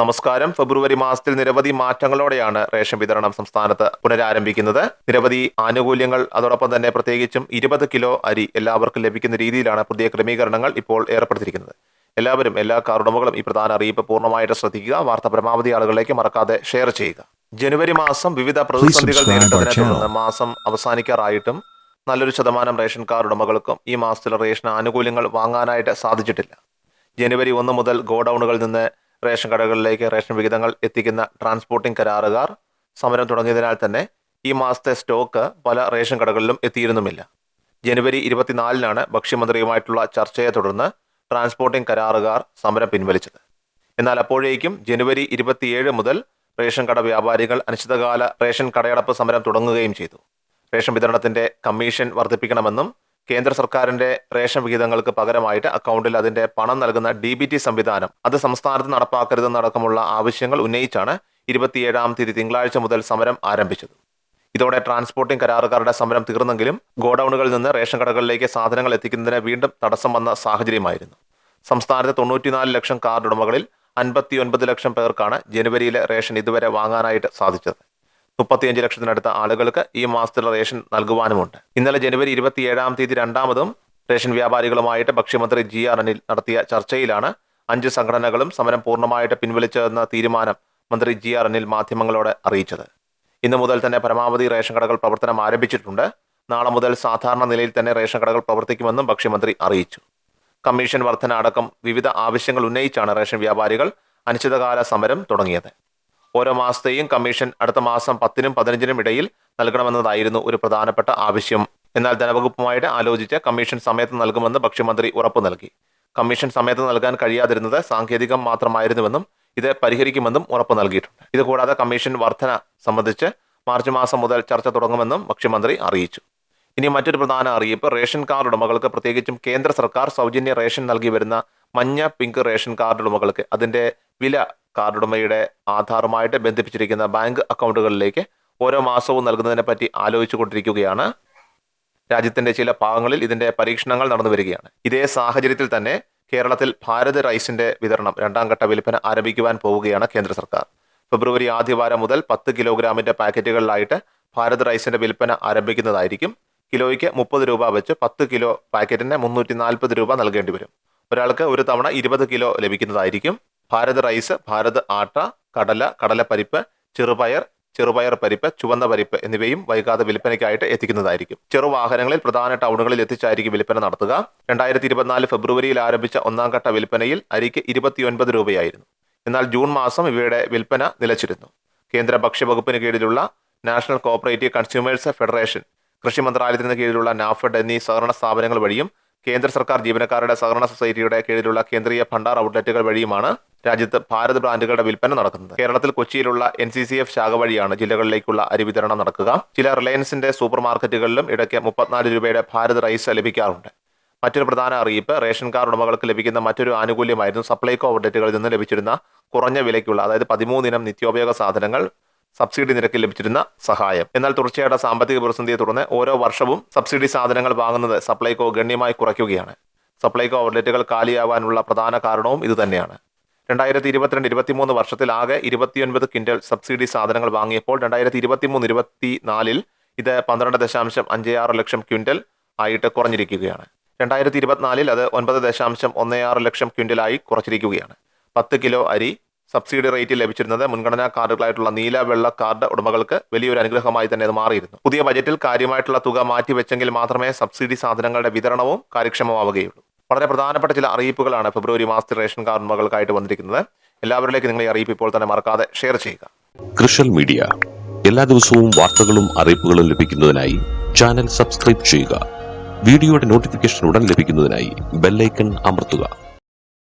നമസ്കാരം. ഫെബ്രുവരി മാസത്തിൽ നിരവധി മാറ്റങ്ങളോടെയാണ് റേഷൻ വിതരണം സംസ്ഥാനത്ത് പുനരാരംഭിക്കുന്നത്. നിരവധി ആനുകൂല്യങ്ങൾ അതോടൊപ്പം തന്നെ പ്രത്യേകിച്ചും ഇരുപത് കിലോ അരി എല്ലാവർക്കും ലഭിക്കുന്ന രീതിയിലാണ് പുതിയ ക്രമീകരണങ്ങൾ ഇപ്പോൾ ഏർപ്പെടുത്തിയിരിക്കുന്നത്. എല്ലാവരും എല്ലാ കാർഡുടമകളും ഈ പ്രധാന അറിയിപ്പ് പൂർണമായിട്ട് ശ്രദ്ധിക്കുക. വാർത്ത പരമാവധി ആളുകളിലേക്ക് മറക്കാതെ ഷെയർ ചെയ്യുക. ജനുവരി മാസം വിവിധ പ്രതിസന്ധികൾ നേരിട്ടതിനെ തുടർന്ന് മാസം അവസാനിക്കാറായിട്ടും നല്ലൊരു ശതമാനം റേഷൻ കാർഡ് ഉടമകൾക്കും ഈ മാസത്തിലെ റേഷൻ ആനുകൂല്യങ്ങൾ വാങ്ങാനായിട്ട് സാധിച്ചിട്ടില്ല. ജനുവരി ഒന്ന് മുതൽ ഗോഡൌണുകളിൽ നിന്ന് റേഷൻ കടകളിലേക്ക് റേഷൻ വിഹിതങ്ങൾ എത്തിക്കുന്ന ട്രാൻസ്പോർട്ടിംഗ് കരാറുകാർ സമരം തുടങ്ങിയതിനാൽ തന്നെ ഈ മാസത്തെ സ്റ്റോക്ക് പല റേഷൻ കടകളിലും എത്തിയിരുന്നുമില്ല. ജനുവരി ഇരുപത്തിനാലിനാണ് ഭക്ഷ്യമന്ത്രിയുമായിട്ടുള്ള ചർച്ചയെ തുടർന്ന് ട്രാൻസ്പോർട്ടിംഗ് കരാറുകാർ സമരം പിൻവലിച്ചത്. എന്നാൽ അപ്പോഴേക്കും ജനുവരി ഇരുപത്തിയേഴ് മുതൽ റേഷൻ കട വ്യാപാരികൾ അനിശ്ചിതകാല റേഷൻ കടയടപ്പ് സമരം തുടങ്ങുകയും ചെയ്തു. റേഷൻ വിതരണത്തിന്റെ കമ്മീഷൻ വർദ്ധിപ്പിക്കണമെന്നും കേന്ദ്ര സർക്കാരിന്റെ റേഷൻ വിഹിതങ്ങൾക്ക് പകരമായിട്ട് അക്കൗണ്ടിൽ അതിന്റെ പണം നൽകുന്ന ഡി ബി ടി സംവിധാനം. അത് സംസ്ഥാനത്ത് നടപ്പാക്കരുതെന്നടക്കമുള്ള ആവശ്യങ്ങൾ ഉന്നയിച്ചാണ് ഇരുപത്തിയേഴാം തീയതി തിങ്കളാഴ്ച മുതൽ സമരം ആരംഭിച്ചത്. ഇതോടെ ട്രാൻസ്പോർട്ടിംഗ് കരാറുകാരുടെ സമരം തീർന്നെങ്കിലും ഗോഡൌണുകളിൽ നിന്ന് റേഷൻ കടകളിലേക്ക് സാധനങ്ങൾ എത്തിക്കുന്നതിന് വീണ്ടും തടസ്സം വന്ന സാഹചര്യമായിരുന്നു. സംസ്ഥാനത്തെ തൊണ്ണൂറ്റിനാല് ലക്ഷം കാർഡ് ഉടമകളിൽ അൻപത്തിയൊൻപത് ലക്ഷം പേർക്കാണ് ജനുവരിയിലെ റേഷൻ ഇതുവരെ വാങ്ങാനായിട്ട് സാധിച്ചത്. മുപ്പത്തിയഞ്ച് ലക്ഷത്തിനടുത്ത ആളുകൾക്ക് ഈ മാസത്തിലെ റേഷൻ നൽകുവാനുമുണ്ട്. ഇന്നലെ ജനുവരി ഇരുപത്തിയേഴാം തീയതി രണ്ടാമതും റേഷൻ വ്യാപാരികളുമായിട്ട് ഭക്ഷ്യമന്ത്രി ജി ആർ അനിൽ നടത്തിയ ചർച്ചയിലാണ് അഞ്ച് സംഘടനകളും സമരം പൂർണമായിട്ട് പിൻവലിച്ചതെന്ന തീരുമാനം മന്ത്രി ജി ആർ അനിൽ മാധ്യമങ്ങളോട് അറിയിച്ചത്. ഇന്നു മുതൽ തന്നെ പരമാവധി റേഷൻ കടകൾ പ്രവർത്തനം ആരംഭിച്ചിട്ടുണ്ട്. നാളെ മുതൽ സാധാരണ നിലയിൽ തന്നെ റേഷൻ കടകൾ പ്രവർത്തിക്കുമെന്നും ഭക്ഷ്യമന്ത്രി അറിയിച്ചു. കമ്മീഷൻ വർധന അടക്കം വിവിധ ആവശ്യങ്ങൾ ഉന്നയിച്ചാണ് റേഷൻ വ്യാപാരികൾ അനിശ്ചിതകാല സമരം തുടങ്ങിയത്. ഓരോ മാസത്തെയും കമ്മീഷൻ അടുത്ത മാസം പത്തിനും പതിനഞ്ചിനും ഇടയിൽ നൽകണമെന്നതായിരുന്നു ഒരു പ്രധാനപ്പെട്ട ആവശ്യം. എന്നാൽ ധനവകുപ്പുമായിട്ട് ആലോചിച്ച് കമ്മീഷൻ സമയത്ത് നൽകുമെന്ന് ഭക്ഷ്യമന്ത്രി ഉറപ്പു നൽകി. കമ്മീഷൻ സമയത്ത് നൽകാൻ കഴിയാതിരുന്നത് സാങ്കേതികം മാത്രമായിരുന്നുവെന്നും ഇത് പരിഹരിക്കുമെന്നും ഉറപ്പു നൽകിയിട്ടുണ്ട്. ഇതുകൂടാതെ കമ്മീഷൻ വർധന സംബന്ധിച്ച് മാർച്ച് മാസം മുതൽ ചർച്ച തുടങ്ങുമെന്നും ഭക്ഷ്യമന്ത്രി അറിയിച്ചു. ഇനി മറ്റൊരു പ്രധാന അറിയിപ്പ് റേഷൻ കാർഡ് ഉടമകൾക്ക് പ്രത്യേകിച്ചും കേന്ദ്ര സർക്കാർ സൗജന്യ റേഷൻ നൽകി വരുന്ന മഞ്ഞ പിങ്ക് റേഷൻ കാർഡ് ഉടമകൾക്ക് അതിന്റെ വില കാർഡ് ഉടമയുടെ ആധാറുമായിട്ട് ബന്ധിപ്പിച്ചിരിക്കുന്ന ബാങ്ക് അക്കൗണ്ടുകളിലേക്ക് ഓരോ മാസവും നൽകുന്നതിനെ പറ്റി ആലോചിച്ചു കൊണ്ടിരിക്കുകയാണ് രാജ്യത്തിന്റെ ചില ഭാഗങ്ങളിൽ ഇതിന്റെ പരീക്ഷണങ്ങൾ നടന്നു വരികയാണ്. ഇതേ സാഹചര്യത്തിൽ തന്നെ കേരളത്തിൽ ഭാരത് റൈസിന്റെ വിതരണം രണ്ടാം ഘട്ട വിൽപ്പന ആരംഭിക്കുവാൻ പോവുകയാണ് കേന്ദ്ര സർക്കാർ. ഫെബ്രുവരി ആദ്യവാരം മുതൽ പത്ത് കിലോഗ്രാമിന്റെ പാക്കറ്റുകളിലായിട്ട് ഭാരത് റൈസിന്റെ വിൽപ്പന ആരംഭിക്കുന്നതായിരിക്കും. കിലോയ്ക്ക് മുപ്പത് രൂപ വെച്ച് പത്ത് കിലോ പാക്കറ്റിന് മുന്നൂറ്റി നാൽപ്പത് രൂപ നൽകേണ്ടി വരും. ഒരാൾക്ക് ഒരു തവണ ഇരുപത് കിലോ ലഭിക്കുന്നതായിരിക്കും. ഭാരത് റൈസ് ഭാരത് ആട്ട കടല കടലപ്പരിപ്പ് ചെറുപയർ ചെറുപയർ പരിപ്പ് ചുവന്ന പരിപ്പ് എന്നിവയും വൈകാതെ വിൽപ്പനയ്ക്കായിട്ട് എത്തിക്കുന്നതായിരിക്കും. ചെറുവാഹനങ്ങളിൽ പ്രധാന ടൗണുകളിൽ എത്തിച്ചായിരിക്കും വിൽപ്പന നടത്തുക. രണ്ടായിരത്തി ഇരുപത്തിനാല് ഫെബ്രുവരിയിൽ ആരംഭിച്ച ഒന്നാം ഘട്ട വിൽപ്പനയിൽ അരിക്ക് ഇരുപത്തിയൊൻപത് രൂപയായിരുന്നു. എന്നാൽ ജൂൺ മാസം ഇവയുടെ വിൽപ്പന നിലച്ചിരുന്നു. കേന്ദ്ര ഭക്ഷ്യവകുപ്പിന് കീഴിലുള്ള നാഷണൽ കോഓപ്പറേറ്റീവ് കൺസ്യൂമേഴ്സ് ഫെഡറേഷൻ കൃഷി മന്ത്രാലയത്തിന് കീഴിലുള്ള നാഫഡ് എന്നീ സഹകരണ സ്ഥാപനങ്ങൾ വഴിയും കേന്ദ്ര സർക്കാർ ജീവനക്കാരുടെ സഹകരണ സൊസൈറ്റിയുടെ കീഴിലുള്ള കേന്ദ്രീയ ഭണ്ഡാർ ഔട്ട്ലെറ്റുകൾ വഴിയുമാണ് രാജ്യത്ത് ഭാരത് ബ്രാൻഡുകളുടെ വിൽപ്പന നടക്കുന്നത്. കേരളത്തിൽ കൊച്ചിയിലുള്ള എൻ സി സി എഫ് ശാഖ വഴിയാണ് ജില്ലകളിലേക്കുള്ള അരി വിതരണം നടക്കുക. ചില റിലയൻസിന്റെ സൂപ്പർ മാർക്കറ്റുകളിലും ഇടയ്ക്ക് മുപ്പത്തിനാല് രൂപയുടെ ഭാരത് റൈസ് ലഭിക്കാറുണ്ട്. മറ്റൊരു പ്രധാന അറിയിപ്പ് റേഷൻ കാർഡ് ഉടമകൾക്ക് ലഭിക്കുന്ന മറ്റൊരു ആനുകൂല്യമായിരുന്നു സപ്ലൈകോ ഔട്ട്ലെറ്റുകളിൽ നിന്ന് ലഭിച്ചിരുന്ന കുറഞ്ഞ വിലയ്ക്കുള്ള അതായത് പതിമൂന്നിനം നിത്യോപയോഗ സാധനങ്ങൾ സബ്സിഡി നിരക്കിൽ ലഭിച്ചിരുന്ന സഹായം. എന്നാൽ തുടർച്ചയായ സാമ്പത്തിക പ്രതിസന്ധിയെ തുടർന്ന് ഓരോ വർഷവും സബ്സിഡി സാധനങ്ങൾ വാങ്ങുന്നത് സപ്ലൈകോ ഗണ്യമായി കുറയ്ക്കുകയാണ്. സപ്ലൈകോ ഔട്ട്ലെറ്റുകൾ കാലിയാവാനുള്ള പ്രധാന കാരണവും ഇതുതന്നെയാണ്. രണ്ടായിരത്തി ഇരുപത്തിരണ്ട് ഇരുപത്തിമൂന്ന് വർഷത്തിൽ ആകെ ഇരുപത്തിയൊൻപത് ക്വിന്റൽ സബ്സിഡി സാധനങ്ങൾ വാങ്ങിയപ്പോൾ രണ്ടായിരത്തി ഇരുപത്തിമൂന്ന് ഇരുപത്തിനാലിൽ ഇത് പന്ത്രണ്ട് ദശാംശം അഞ്ച് ആറ് ലക്ഷം ക്വിന്റൽ ആയിട്ട് കുറഞ്ഞിരിക്കുകയാണ്. രണ്ടായിരത്തി ഇരുപത്തിനാലിൽ അത് ഒൻപത് ദശാംശം ഒന്ന് ആറ് ലക്ഷം ക്വിന്റലായി കുറച്ചിരിക്കുകയാണ്. പത്ത് കിലോ അരി സബ്സിഡി റേറ്റിൽ ലഭിച്ചിരുന്നത് മുൻഗണനാ കാർഡുകളായിട്ടുള്ള നീല വെള്ള കാർഡ് ഉടമകൾക്ക് വലിയൊരു അനുഗ്രഹമായി തന്നെ അത് മാറിയിരുന്നു. പുതിയ ബജറ്റിൽ കാര്യമായിട്ടുള്ള തുക മാറ്റിവെച്ചെങ്കിൽ മാത്രമേ സബ്സിഡി സാധനങ്ങളുടെ വിതരണവും കാര്യക്ഷമമാവുകയുള്ളൂ. വളരെ പ്രധാനപ്പെട്ട ചില അറിയിപ്പുകളാണ് ഫെബ്രുവരി മാസത്തിൽ റേഷൻ കാർഡ് ഉടമകൾക്കായിട്ട് വന്നിരിക്കുന്നത്. എല്ലാവരിലേക്ക് നിങ്ങൾ ഈ അറിയിപ്പ് ഇപ്പോൾ തന്നെ മറക്കാതെ ഷെയർ ചെയ്യുക. കൃഷൽ മീഡിയ. എല്ലാ ദിവസവും വാർത്തകളും അറിയിപ്പുകളും ലഭിക്കുന്നതിനായി ചാനൽ സബ്സ്ക്രൈബ് ചെയ്യുക. വീഡിയോയുടെ നോട്ടിഫിക്കേഷൻ ഉടൻ ലഭിക്കുന്നതിനായി ബെല്ലൈക്കൺ അമർത്തുക.